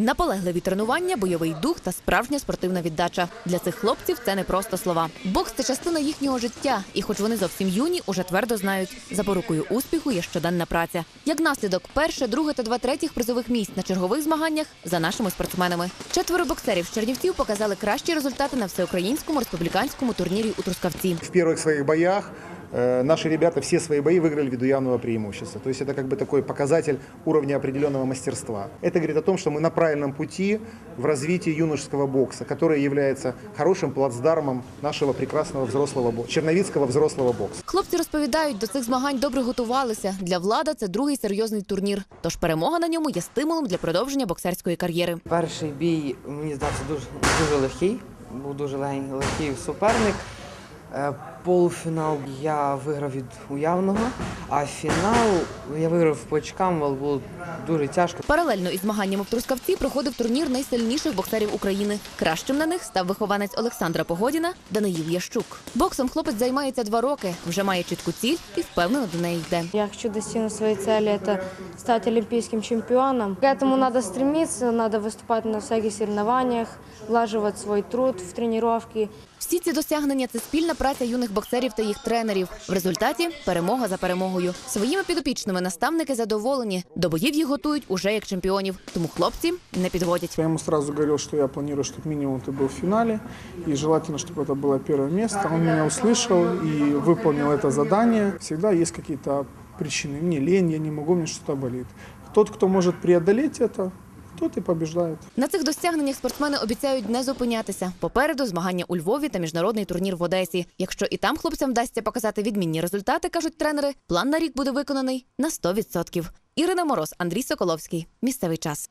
Наполегливі тренування, бойовий дух та справжня спортивна віддача. Для цих хлопців це не просто слова. Бокс це частина їхнього життя, і хоч вони зовсім юні, уже твердо знають, запорукою успіху є щоденна праця. Як наслідок, перше, друге та два третіх призових місць на чергових змаганнях за нашими спортсменами. Четверо боксерів з Чернівців показали кращі результати на всеукраїнському республіканському турнірі у Трускавці. В первых своих боях наши ребята все свои бои выиграли ввиду явного преимущества. То есть это как бы такой показатель уровня определенного мастерства. Это говорит о том, что мы на правильном пути в развитии юношеского бокса, который является хорошим плацдармом нашего прекрасного взрослого бокса, черновицкого взрослого бокса. Хлопці розповідають, до цих змагань добре готувалися. Для влада це другий серйозний турнір. Тож перемога на ньому є стимулом для продовження боксерської кар'єри. Перший бій мені здався дуже, дуже легкий, був дуже легень- легкий суперник. Е, Полуфінал я виграв від уявного, а фінал я виграв по очкам, але було дуже тяжко. Паралельно із змаганнями в Трускавці проходив турнір найсильніших боксерів України. Кращим на них став вихованець Олександра Погодіна Даниїл Ящук. Боксом хлопець займається два роки, вже має чітку ціль і впевнено до неї йде. Я хочу достигнуть своей цели, это стать олимпийским чемпионом. К этому надо стремиться, надо выступать на всяких соревнованиях, влаживать свой труд в тренировки. Всі ці досягнення це спільна праця юних боксерів та їх тренерів. В результаті перемога за перемогою. Своїми підопічними наставники задоволені. До боїв їх готують уже як чемпіонів. Тому хлопці не підводять. Я ему сразу говорил, что я планирую, чтобы минимум ты был в финале, и желательно, чтобы это было первое место. Он меня услышал и выполнил это задание. Всегда есть какие-то причины. Мне лень, я не могу, мне что-то болит. Тот, кто может преодолеть это, тот і побіждають. На цих досягненнях спортсмени обіцяють не зупинятися. Попереду змагання у Львові та міжнародний турнір в Одесі. Якщо і там хлопцям вдасться показати відмінні результати, кажуть тренери, план на рік буде виконаний на 100%. Ірина Мороз, Андрій Соколовський. Місцевий час.